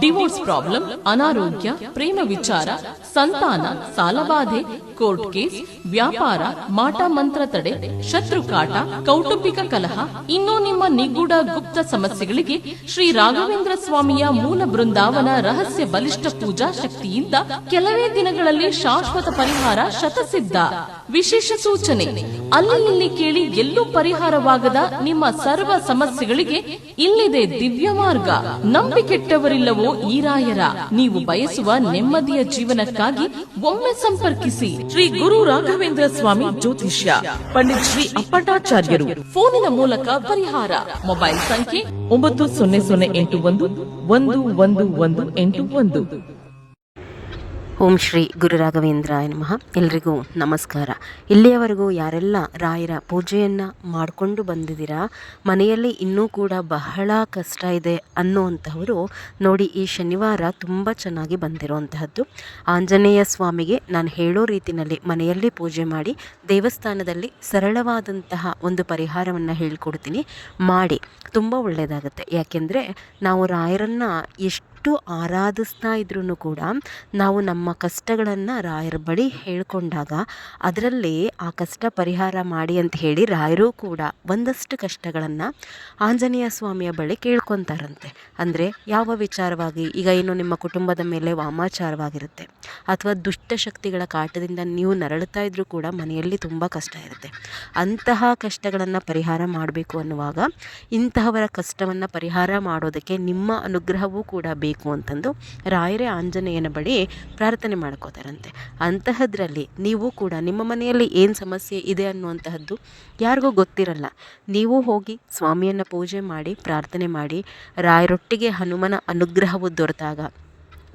Divorce problem ಅನಾರೋಗ್ಯ, ಪ್ರೇಮ ವಿಚಾರ, ಸಂತಾನ, ಸಾಲಬಾಧೆ ಕೋರ್ಟ್ ಕೇಸ್ ವ್ಯಾಪಾರ, ಮಾಟ ಮಂತ್ರ ತಡೆ ಶತ್ರು ಕಾಟ ಕೌಟುಂಬಿಕ ಕಲಹ, ಇನ್ನೂ ನಿಮ್ಮ ನಿಗೂಢ ಗುಪ್ತ ಸಮಸ್ಯೆಗಳಿಗೆ ಶ್ರೀ ರಾಘವೇಂದ್ರ ಸ್ವಾಮಿಯ ಮೂಲ ಬೃಂದಾವನ ರಹಸ್ಯ ಬಲಿಷ್ಠ ಪೂಜಾ ಶಕ್ತಿಯಿಂದ ಕೆಲವೇ ದಿನಗಳಲ್ಲಿ ಶಾಶ್ವತ ಪರಿಹಾರ ಶತಸಿದ್ಧ. ವಿಶೇಷ ಸೂಚನೆ, ಅಲ್ಲಿ ಇಲ್ಲಿ ಕೇಳಿ ಎಲ್ಲೂ ಪರಿಹಾರವಾಗದ ನಿಮ್ಮ ಸರ್ವ ಸಮಸ್ಯೆಗಳಿಗೆ ಇಲ್ಲಿದೆ ದಿವ್ಯ ಮಾರ್ಗ. ನಂಬಿಕೆಟ್ಟವರಿಲ್ಲವೋ ಈರಾಯರ, ನೀವು ಬಯಸುವ ನೆಮ್ಮದಿಯ ಜೀವನಕ್ಕಾಗಿ ಒಮ್ಮೆ ಸಂಪರ್ಕಿಸಿ. ಶ್ರೀ ಗುರು ರಾಘವೇಂದ್ರ ಸ್ವಾಮಿ ಜ್ಯೋತಿಷ್ಯ, ಪಂಡಿತ್ ಶ್ರೀ ಅಪ್ಪಟಾಚಾರ್ಯರು ಫೋನಿನ ಮೂಲಕ ಪರಿಹಾರ. ಮೊಬೈಲ್ ಸಂಖ್ಯೆ ಒಂಬತ್ತು ಸೊನ್ನೆ ಸೊನ್ನೆ ಎಂಟು ಒಂದು ಒಂದು ಒಂದು ಒಂದು ಎಂಟು ಒಂದು. ಓಂ ಶ್ರೀ ಗುರು ರಾಘವೇಂದ್ರಾಯ ನಮಃ. ಎಲ್ರಿಗೂ ನಮಸ್ಕಾರ. ಇಲ್ಲಿಯವರೆಗೂ ಯಾರೆಲ್ಲ ರಾಯರ ಪೂಜೆಯನ್ನು ಮಾಡಿಕೊಂಡು ಬಂದಿದ್ದೀರಾ, ಮನೆಯಲ್ಲಿ ಇನ್ನೂ ಕೂಡ ಬಹಳ ಕಷ್ಟ ಇದೆ ಅನ್ನುವಂಥವರು ನೋಡಿ ಈ ಶನಿವಾರ ತುಂಬ ಚೆನ್ನಾಗಿ ಬಂದಿರುವಂತಹದ್ದು. ಆಂಜನೇಯ ಸ್ವಾಮಿಗೆ ನಾನು ಹೇಳೋ ರೀತಿಯಲ್ಲಿ ಮನೆಯಲ್ಲಿ ಪೂಜೆ ಮಾಡಿ, ದೇವಸ್ಥಾನದಲ್ಲಿ ಸರಳವಾದಂತಹ ಒಂದು ಪರಿಹಾರವನ್ನು ಹೇಳ್ಕೊಡ್ತೀನಿ. ಮಾಡಿ, ತುಂಬ ಒಳ್ಳೆಯದಾಗುತ್ತೆ ಯಾಕೆಂದರೆ ನಾವು ರಾಯರನ್ನು ಎಷ್ಟು ಎಷ್ಟು ಆರಾಧಿಸ್ತಾ ಇದ್ರೂ ಕೂಡ ನಾವು ನಮ್ಮ ಕಷ್ಟಗಳನ್ನು ರಾಯರ ಬಳಿ ಹೇಳ್ಕೊಂಡಾಗ ಅದರಲ್ಲಿ ಆ ಕಷ್ಟ ಪರಿಹಾರ ಮಾಡಿ ಅಂತ ಹೇಳಿ ರಾಯರು ಕೂಡ ಒಂದಷ್ಟು ಕಷ್ಟಗಳನ್ನು ಆಂಜನೇಯ ಸ್ವಾಮಿಯ ಬಳಿ ಕೇಳ್ಕೊತಾರಂತೆ. ಅಂದರೆ ಯಾವ ವಿಚಾರವಾಗಿ ಈಗ ಏನು ನಿಮ್ಮ ಕುಟುಂಬದ ಮೇಲೆ ವಾಮಾಚಾರವಾಗಿರುತ್ತೆ ಅಥವಾ ದುಷ್ಟಶಕ್ತಿಗಳ ಕಾಟದಿಂದ ನೀವು ನರಳುತ್ತಾ ಇದ್ದರೂ ಕೂಡ ಮನೆಯಲ್ಲಿ ತುಂಬ ಕಷ್ಟ ಇರುತ್ತೆ. ಅಂತಹ ಕಷ್ಟಗಳನ್ನು ಪರಿಹಾರ ಮಾಡಬೇಕು ಅನ್ನುವಾಗ ಇಂತಹವರ ಕಷ್ಟವನ್ನು ಪರಿಹಾರ ಮಾಡೋದಕ್ಕೆ ನಿಮ್ಮ ಅನುಗ್ರಹವೂ ಕೂಡ ಬೇಕು. ಅಂತಂದು ರಾಯರೇ ಆಂಜನೇಯನ ಬಳಿ ಪ್ರಾರ್ಥನೆ ಮಾಡ್ಕೋತಾರಂತೆ. ಅಂತಹದ್ರಲ್ಲಿ ನೀವು ಕೂಡ ನಿಮ್ಮ ಮನೆಯಲ್ಲಿ ಏನು ಸಮಸ್ಯೆ ಇದೆ ಅನ್ನುವಂತಹದ್ದು ಯಾರಿಗೂ ಗೊತ್ತಿರಲ್ಲ. ನೀವು ಹೋಗಿ ಸ್ವಾಮಿಯನ್ನು ಪೂಜೆ ಮಾಡಿ, ಪ್ರಾರ್ಥನೆ ಮಾಡಿ, ರಾಯರೊಟ್ಟಿಗೆ ಹನುಮನ ಅನುಗ್ರಹವು ದೊರೆತಾಗ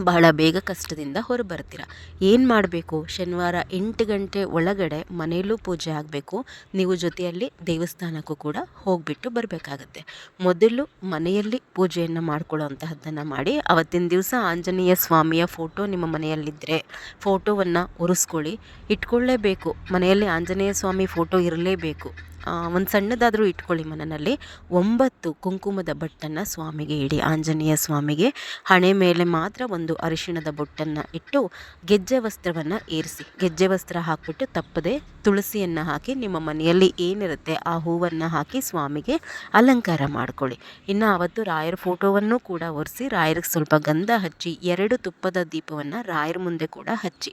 ಬಹಳ ಬೇಗ ಕಷ್ಟದಿಂದ ಹೊರಬರ್ತೀರ. ಏನು ಮಾಡಬೇಕು? ಶನಿವಾರ ಎಂಟು ಗಂಟೆ ಒಳಗಡೆ ಮನೆಯಲ್ಲೂ ಪೂಜೆ ಆಗಬೇಕು. ನೀವು ಜೊತೆಯಲ್ಲಿ ದೇವಸ್ಥಾನಕ್ಕೂ ಕೂಡ ಹೋಗಿಬಿಟ್ಟು ಬರಬೇಕಾಗತ್ತೆ. ಮೊದಲು ಮನೆಯಲ್ಲಿ ಪೂಜೆಯನ್ನು ಮಾಡ್ಕೊಳ್ಳೋವಂತಹದ್ದನ್ನು ಮಾಡಿ, ಅವತ್ತಿನ ದಿವಸ ಆಂಜನೇಯ ಸ್ವಾಮಿಯ ಫೋಟೋ ನಿಮ್ಮ ಮನೆಯಲ್ಲಿದ್ದರೆ ಫೋಟೋವನ್ನು ಒರೆಸ್ಕೊಳ್ಳಿ ಇಟ್ಕೊಳ್ಳೇಬೇಕು. ಮನೆಯಲ್ಲಿ ಆಂಜನೇಯ ಸ್ವಾಮಿ ಫೋಟೋ ಇರಲೇಬೇಕು. ಒಂದು ಸಣ್ಣದಾದರೂ ಇಟ್ಕೊಳ್ಳಿ ಮನನಲ್ಲಿ. ಒಂಬತ್ತು ಕುಂಕುಮದ ಬಟ್ಟನ್ನು ಸ್ವಾಮಿಗೆ ಇಡಿ, ಆಂಜನೇಯ ಸ್ವಾಮಿಗೆ. ಹಣೆ ಮೇಲೆ ಮಾತ್ರ ಒಂದು ಅರಿಶಿಣದ ಬೊಟ್ಟನ್ನು ಇಟ್ಟು ಗೆಜ್ಜೆ ವಸ್ತ್ರವನ್ನು ಏರಿಸಿ. ಗೆಜ್ಜೆ ವಸ್ತ್ರ ಹಾಕಿಬಿಟ್ಟು ತಪ್ಪದೆ ತುಳಸಿಯನ್ನು ಹಾಕಿ, ನಿಮ್ಮ ಮನೆಯಲ್ಲಿ ಏನಿರುತ್ತೆ ಆ ಹೂವನ್ನು ಹಾಕಿ ಸ್ವಾಮಿಗೆ ಅಲಂಕಾರ ಮಾಡಿಕೊಳ್ಳಿ. ಇನ್ನು ಆವತ್ತು ರಾಯರ ಫೋಟೋವನ್ನು ಕೂಡ ಒರೆಸಿ, ರಾಯರಿಗೆ ಸ್ವಲ್ಪ ಗಂಧ ಹಚ್ಚಿ, ಎರಡು ತುಪ್ಪದ ದೀಪವನ್ನು ರಾಯರ ಮುಂದೆ ಕೂಡ ಹಚ್ಚಿ.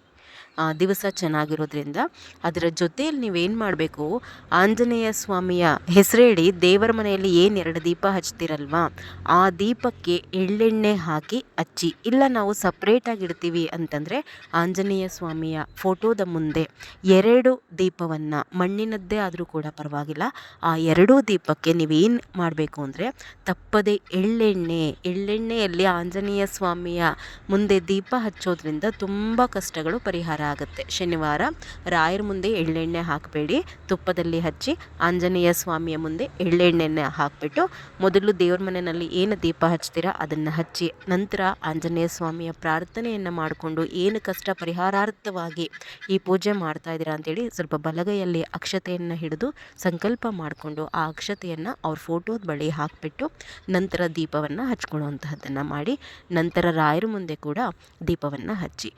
ದಿವಸ ಚೆನ್ನಾಗಿರೋದ್ರಿಂದ ಅದರ ಜೊತೆಯಲ್ಲಿ ನೀವೇನು ಮಾಡಬೇಕು? ಆಂಜನೇಯ ಸ್ವಾಮಿಯ ಹೆಸರೇಳಿ ದೇವರ ಮನೆಯಲ್ಲಿ ಏನು ಎರಡು ದೀಪ ಹಚ್ತಿರಲ್ವಾ? ಆ ದೀಪಕ್ಕೆ ಎಳ್ಳೆಣ್ಣೆ ಹಾಕಿ ಹಚ್ಚಿ ಇಲ್ಲ ನಾವು ಸಪ್ರೇಟಾಗಿ ಇಡ್ತೀವಿ ಅಂತಂದರೆ ಆಂಜನೇಯ ಸ್ವಾಮಿಯ ಫೋಟೋದ ಮುಂದೆ ಎರಡು ದೀಪವನ್ನು, ಮಣ್ಣಿನದ್ದೇ ಆದರೂ ಕೂಡ ಪರವಾಗಿಲ್ಲ, ಆ ಎರಡೂ ದೀಪಕ್ಕೆ ನೀವೇನು ಮಾಡಬೇಕು ಅಂದರೆ ತಪ್ಪದೆ ಎಳ್ಳೆಣ್ಣೆ, ಎಳ್ಳೆಣ್ಣೆಯಲ್ಲಿ ಆಂಜನೇಯ ಸ್ವಾಮಿಯ ಮುಂದೆ ದೀಪ ಹಚ್ಚೋದ್ರಿಂದ ತುಂಬ ಕಷ್ಟಗಳು ಪರಿಹಾರ ಆಗುತ್ತೆ. ಶನಿವಾರ ರಾಯರ ಮುಂದೆ ಎಳ್ಳೆಣ್ಣೆ ಹಾಕಬೇಡಿ. ತುಪ್ಪದಲ್ಲಿ ಹಚ್ಚಿ ಆಂಜನೇಯ ಸ್ವಾಮಿಯ ಮುಂದೆ ಎಳ್ಳೆಣ್ಣೆನ ಹಾಕಿಬಿಟ್ಟು ಮೊದಲು ದೇವ್ರ ಮನೆಯಲ್ಲಿ ಏನು ದೀಪ ಹಚ್ತೀರಾ ಅದನ್ನು ಹಚ್ಚಿ ನಂತರ ಆಂಜನೇಯ ಸ್ವಾಮಿಯ ಪ್ರಾರ್ಥನೆಯನ್ನು ಮಾಡಿಕೊಂಡು ಏನು ಕಷ್ಟ ಪರಿಹಾರಾರ್ಥವಾಗಿ ಈ ಪೂಜೆ ಮಾಡ್ತಾ ಇದ್ದೀರಾ ಅಂತೇಳಿ ಸ್ವಲ್ಪ ಬಲಗೈಯಲ್ಲಿ ಅಕ್ಷತೆಯನ್ನು ಹಿಡಿದು ಸಂಕಲ್ಪ ಮಾಡಿಕೊಂಡು ಆ ಅಕ್ಷತೆಯನ್ನು ಅವ್ರ ಫೋಟೋದ ಬಳಿ ಹಾಕಿಬಿಟ್ಟು ನಂತರ ದೀಪವನ್ನು ಹಚ್ಕೊಳ್ಳುವಂತಹದ್ದನ್ನು ಮಾಡಿ ನಂತರ ರಾಯರ ಮುಂದೆ ಕೂಡ ದೀಪವನ್ನು ಹಚ್ಚಿ.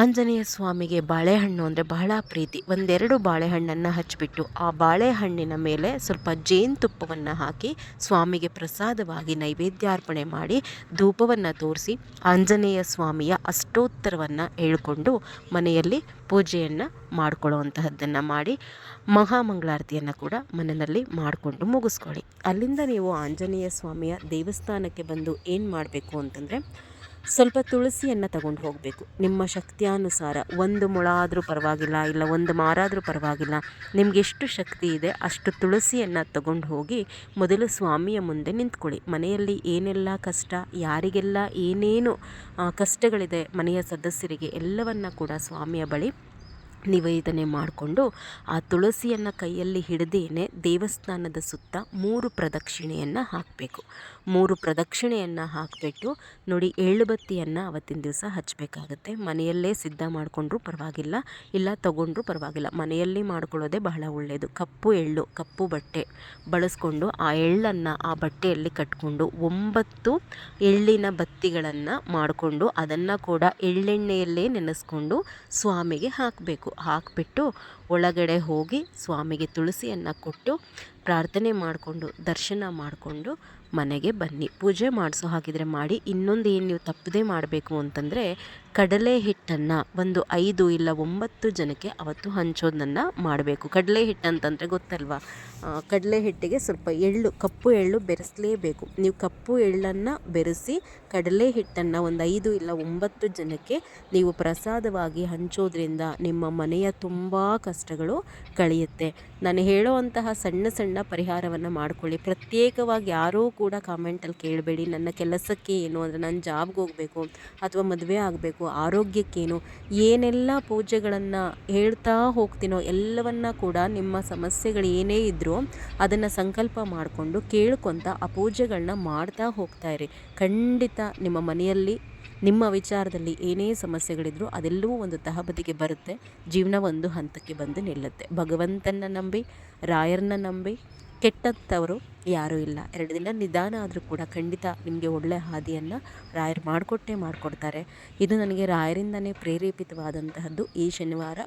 ಆಂಜನೇಯ ಸ್ವಾಮಿಗೆ ಬಾಳೆಹಣ್ಣು ಅಂದರೆ ಬಹಳ ಪ್ರೀತಿ. ಒಂದೆರಡು ಬಾಳೆಹಣ್ಣನ್ನು ಹಚ್ಚಿಬಿಟ್ಟು ಆ ಬಾಳೆಹಣ್ಣಿನ ಮೇಲೆ ಸ್ವಲ್ಪ ಜೇನುತುಪ್ಪವನ್ನು ಹಾಕಿ ಸ್ವಾಮಿಗೆ ಪ್ರಸಾದವಾಗಿ ನೈವೇದ್ಯಾರ್ಪಣೆ ಮಾಡಿ ಧೂಪವನ್ನು ತೋರಿಸಿ ಆಂಜನೇಯ ಸ್ವಾಮಿಯ ಅಷ್ಟೋತ್ತರವನ್ನು ಹೇಳ್ಕೊಂಡು ಮನೆಯಲ್ಲಿ ಪೂಜೆಯನ್ನು ಮಾಡ್ಕೊಳ್ಳುವಂತಹದ್ದನ್ನು ಮಾಡಿ ಮಹಾಮಂಗಳಾರತಿಯನ್ನು ಕೂಡ ಮನೆಯಲ್ಲಿ ಮಾಡಿಕೊಂಡು ಮುಗಿಸ್ಕೊಳ್ಳಿ. ಅಲ್ಲಿಂದ ನೀವು ಆಂಜನೇಯ ಸ್ವಾಮಿಯ ದೇವಸ್ಥಾನಕ್ಕೆ ಬಂದು ಏನು ಮಾಡಬೇಕು ಅಂತಂದರೆ ಸ್ವಲ್ಪ ತುಳಸಿಯನ್ನು ತಗೊಂಡು ಹೋಗಬೇಕು. ನಿಮ್ಮ ಶಕ್ತಿಯಾನುಸಾರ ಒಂದು ಮೊಳ ಆದರೂ ಪರವಾಗಿಲ್ಲ, ಇಲ್ಲ ಒಂದು ಮಾರಾದರೂ ಪರವಾಗಿಲ್ಲ, ನಿಮ್ಗೆ ಎಷ್ಟು ಶಕ್ತಿ ಇದೆ ಅಷ್ಟು ತುಳಸಿಯನ್ನು ತಗೊಂಡು ಹೋಗಿ ಮೊದಲು ಸ್ವಾಮಿಯ ಮುಂದೆ ನಿಂತ್ಕೊಳ್ಳಿ. ಮನೆಯಲ್ಲಿ ಏನೆಲ್ಲ ಕಷ್ಟ, ಯಾರಿಗೆಲ್ಲ ಏನೇನು ಕಷ್ಟಗಳಿದೆ ಮನೆಯ ಸದಸ್ಯರಿಗೆ ಎಲ್ಲವನ್ನು ಕೂಡ ಸ್ವಾಮಿಯ ಬಳಿ ನಿವೇದನೆ ಮಾಡಿಕೊಂಡು ಆ ತುಳಸಿಯನ್ನು ಕೈಯಲ್ಲಿ ಹಿಡಿದೇನೆ ದೇವಸ್ಥಾನದ ಸುತ್ತ ಮೂರು ಪ್ರದಕ್ಷಿಣೆಯನ್ನು ಹಾಕಬೇಕು. ಮೂರು ಪ್ರದಕ್ಷಿಣೆಯನ್ನು ಹಾಕಿಬಿಟ್ಟು ನೋಡಿ ಎಳ್ಳು ಬತ್ತಿಯನ್ನು ಅವತ್ತಿನ ದಿವಸ ಹಚ್ಚಬೇಕಾಗತ್ತೆ. ಮನೆಯಲ್ಲೇ ಸಿದ್ಧ ಮಾಡಿಕೊಂಡ್ರೂ ಪರವಾಗಿಲ್ಲ, ಇಲ್ಲ ತಗೊಂಡ್ರೂ ಪರವಾಗಿಲ್ಲ. ಮನೆಯಲ್ಲಿ ಮಾಡ್ಕೊಳ್ಳೋದೇ ಬಹಳ ಒಳ್ಳೆಯದು ಕಪ್ಪು ಎಳ್ಳು, ಕಪ್ಪು ಬಟ್ಟೆ ಬಳಸ್ಕೊಂಡು ಆ ಎಳ್ಳನ್ನು ಆ ಬಟ್ಟೆಯಲ್ಲಿ ಕಟ್ಕೊಂಡು ಒಂಬತ್ತು ಎಳ್ಳಿನ ಬತ್ತಿಗಳನ್ನು ಮಾಡಿಕೊಂಡು ಅದನ್ನು ಕೂಡ ಎಳ್ಳೆಣ್ಣೆಯಲ್ಲೇ ನೆನೆಸ್ಕೊಂಡು ಸ್ವಾಮಿಗೆ ಹಾಕಬೇಕು. ಹಾಕಿಬಿಟ್ಟು ಒಳಗಡೆ ಹೋಗಿ ಸ್ವಾಮಿಗೆ ತುಳಸಿಯನ್ನು ಕೊಟ್ಟು ಪ್ರಾರ್ಥನೆ ಮಾಡಿಕೊಂಡು, ದರ್ಶನ ಮಾಡಿಕೊಂಡು ಮನೆಗೆ ಬನ್ನಿ. ಪೂಜೆ ಮಾಡಿಸೋ ಹಾಗಿದ್ರೆ ಮಾಡಿ. ಇನ್ನೊಂದು ಏನು ನೀವು ತಪ್ಪದೇ ಮಾಡಬೇಕು ಅಂತಂದರೆ ಕಡಲೆ ಹಿಟ್ಟನ್ನು ಒಂದು ಐದು ಇಲ್ಲ ಒಂಬತ್ತು ಜನಕ್ಕೆ ಅವತ್ತು ಹಂಚೋದನ್ನು ಮಾಡಬೇಕು. ಕಡಲೆ ಹಿಟ್ಟು ಅಂತಂದರೆ ಗೊತ್ತಲ್ವಾ? ಕಡಲೆ ಹಿಟ್ಟಿಗೆ ಸ್ವಲ್ಪ ಎಳ್ಳು, ಕಪ್ಪು ಎಳ್ಳು ಬೆರೆಸಲೇಬೇಕು. ನೀವು ಕಪ್ಪು ಎಳ್ಳನ್ನು ಬೆರೆಸಿ ಕಡಲೆ ಹಿಟ್ಟನ್ನು ಒಂದು ಐದು ಇಲ್ಲ ಒಂಬತ್ತು ಜನಕ್ಕೆ ನೀವು ಪ್ರಸಾದವಾಗಿ ಹಂಚೋದ್ರಿಂದ ನಿಮ್ಮ ಮನೆಯ ತುಂಬ ಕಷ್ಟಗಳು ಕಳೆಯುತ್ತೆ. ನಾನು ಹೇಳೋವಂತಹ ಸಣ್ಣ ಸಣ್ಣ ಪರಿಹಾರವನ್ನು ಮಾಡಿಕೊಳ್ಳಿ. ಪ್ರತ್ಯೇಕವಾಗಿ ಯಾರೂ ಕೂಡ ಕಾಮೆಂಟಲ್ಲಿ ಕೇಳಬೇಡಿ. ನನ್ನ ಕೆಲಸಕ್ಕೆ ಏನು ಅಂದರೆ ನಾನು ಜಾಬ್ಗೆ ಹೋಗಬೇಕು ಅಥವಾ ಮದುವೆ ಆಗಬೇಕು ಆರೋಗ್ಯಕ್ಕೇನು, ಏನೆಲ್ಲ ಪೂಜೆಗಳನ್ನು ಹೇಳ್ತಾ ಹೋಗ್ತೀನೋ ಎಲ್ಲವನ್ನ ಕೂಡ ನಿಮ್ಮ ಸಮಸ್ಯೆಗಳು ಏನೇ ಇದ್ದರೂ ಅದನ್ನು ಸಂಕಲ್ಪ ಮಾಡಿಕೊಂಡು ಕೇಳ್ಕೊತ ಆ ಪೂಜೆಗಳನ್ನ ಮಾಡ್ತಾ ಹೋಗ್ತಾ ಇರಿ. ಖಂಡಿತ ನಿಮ್ಮ ಮನೆಯಲ್ಲಿ, ನಿಮ್ಮ ವಿಚಾರದಲ್ಲಿ ಏನೇ ಸಮಸ್ಯೆಗಳಿದ್ರೂ ಅದೆಲ್ಲವೂ ಒಂದು ತಹಬದಿಗೆ ಬರುತ್ತೆ. ಜೀವನ ಒಂದು ಹಂತಕ್ಕೆ ಬಂದು ನಿಲ್ಲುತ್ತೆ. ಭಗವಂತನ ನಂಬಿ, ರಾಯರನ್ನ ನಂಬಿ ಕೆಟ್ಟಂಥವರು ಯಾರೂ ಇಲ್ಲ. ಎರಡು ದಿನ ನಿಧಾನ ಆದರೂ ಕೂಡ ಖಂಡಿತ ನಿಮಗೆ ಒಳ್ಳೆಯ ಹಾದಿಯನ್ನು ರಾಯರು ಮಾಡಿಕೊಟ್ಟೇ ಮಾಡಿಕೊಡ್ತಾರೆ. ಇದು ನನಗೆ ರಾಯರಿಂದನೇ ಪ್ರೇರೇಪಿತವಾದಂತಹದ್ದು. ಈ ಶನಿವಾರ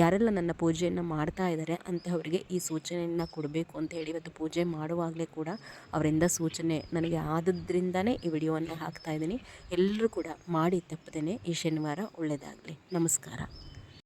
ಯಾರೆಲ್ಲ ನನ್ನ ಪೂಜೆಯನ್ನು ಮಾಡ್ತಾ ಇದ್ದಾರೆ ಅಂತಹವರಿಗೆ ಈ ಸೂಚನೆಯನ್ನು ಕೊಡಬೇಕು ಅಂತ ಹೇಳಿ ಇವತ್ತು ಪೂಜೆ ಮಾಡುವಾಗಲೇ ಕೂಡ ಅವರಿಂದ ಸೂಚನೆ ನನಗೆ ಆದದ್ರಿಂದನೇ ಈ ವಿಡಿಯೋವನ್ನು ಹಾಕ್ತಾ ಇದ್ದೀನಿ. ಎಲ್ಲರೂ ಕೂಡ ಮಾಡಿ ತಪ್ಪದೇ ಈ ಶನಿವಾರ ಒಳ್ಳೆಯದಾಗಲಿ ನಮಸ್ಕಾರ.